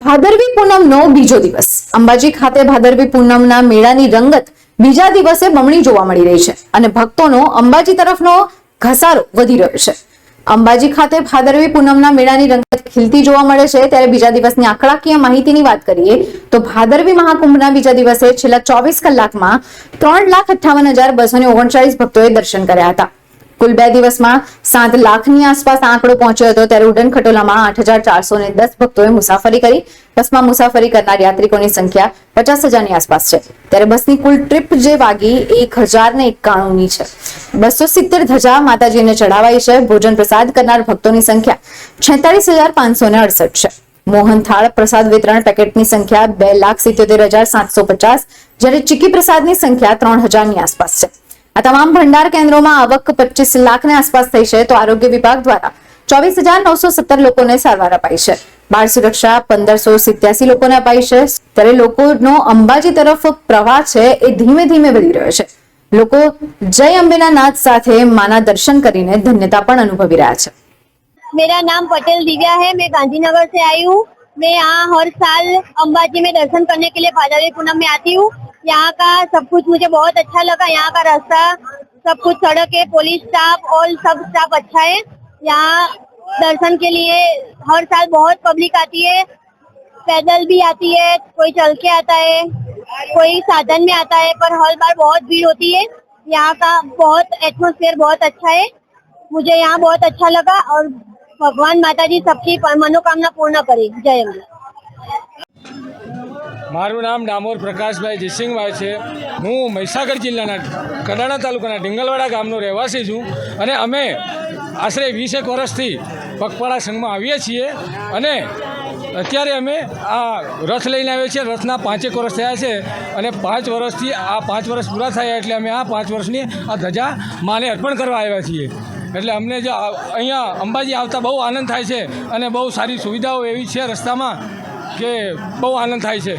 ભાદરવી પૂનમનો બીજો દિવસ. અંબાજી ખાતે ભાદરવી પૂનમના મેળાની રંગત બીજા દિવસે બમણી જોવા મળી રહી છે અને ભક્તોનો અંબાજી તરફનો ઘસારો વધી રહ્યો છે. અંબાજી ખાતે ભાદરવી પૂનમના મેળાની રંગત ખીલતી જોવા મળે છે. ત્યારે બીજા દિવસની આંકડાકીય માહિતીની વાત કરીએ તો ભાદરવી મહાકુંભના બીજા દિવસે છેલ્લા ચોવીસ કલાકમાં ત્રણ લાખ અઠાવન હજાર બસો ઓગણચાળીસ ભક્તોએ દર્શન કર્યા હતા. કુલ બે દિવસમાં સાત લાખની આસપાસ આંકડો પહોંચ્યો હતો. ત્યારે ઉડન ખટોલામાં આઠ હજાર ચારસો ને દસ ભક્તોએ મુસાફરી કરી. બસમાં મુસાફરી કરનાર યાત્રિકોની સંખ્યા પચાસ હજારની આસપાસ છે. ત્યારે બસની કુલ ટ્રીપ જે વાગી એક હજાર ને એકાણુંની છે. બસો સિત્તેર ધજા માતાજીને ચઢાવાઈ છે. ભોજન પ્રસાદ કરનાર ભક્તોની સંખ્યા છેતાલીસ હજાર પાંચસો ને અડસઠ છે. મોહનથાળ પ્રસાદ વિતરણ પેકેટની સંખ્યા બે લાખ સિત્યોતેર હજાર સાતસો પચાસ, જ્યારે ચીકી પ્રસાદની સંખ્યા ત્રણ હજારની આસપાસ છે. આ તમામ ભંડાર કેન્દ્રોમાં આવક પચીસ લાખની આસપાસ થઈ છે તો આરોગ્ય વિભાગ દ્વારા ચોવીસ હજાર નવસો સત્તર લોકોને સારવાર અપાઈ છે બાળ સુરક્ષા પંદરસો સિત્યાસી લોકોને અપાઈ છે ત્યારે લોકોનો અંબાજી તરફ પ્રવાહ છે એ ધીમે ધીમે વધી રહ્યો છે લોકો જય અંબેના નાદ સાથે માના દર્શન કરીને ધન્યતા પણ અનુભવી રહ્યા છે मेरा नाम पटेल दिव्या है मैं गांधीनगर से आई हूँ मैं यहाँ हर साल अंबाजी में दर्शन करने के लिए भादरवी पूनम में आती हूँ यहाँ का सब कुछ मुझे बहुत अच्छा लगा। यहाँ का रास्ता, सब कुछ सड़क है पुलिस स्टाफ और सब स्टाफ अच्छा है। यहाँ दर्शन के लिए हर साल बहुत पब्लिक आती है। पैदल भी आती है, कोई चल के आता है, कोई साधन में आता है, पर हर बार बहुत भीड़ होती है। यहाँ का बहुत एटमोसफेयर बहुत अच्छा है। मुझे यहाँ बहुत अच्छा लगा और भगवान माता जी सबकी मनोकामना पूर्ण करे। जय अंबे મારું નામ ડામોર પ્રકાશભાઈ જયસિંહભાઈ છે. હું મહીસાગર જિલ્લાના કડાણા તાલુકાના ડિંગલવાડા ગામનો રહેવાસી છું અને અમે આશરે વીસેક વર્ષથી પગપાળા સંઘમાં આવીએ છીએ અને અત્યારે અમે આ રથ લઈને આવ્યા છીએ. રથના પાંચેક વર્ષ થયા છે અને પાંચ વર્ષથી આ પાંચ વર્ષ પૂરા થયા એટલે અમે આ પાંચ વર્ષની આ ધજા માને અર્પણ કરવા આવ્યા છીએ. એટલે અમને જો અહીંયા અંબાજી આવતા બહુ આનંદ થાય છે અને બહુ સારી સુવિધાઓ એવી છે રસ્તામાં. કે બહુ આનંદ થાય છે.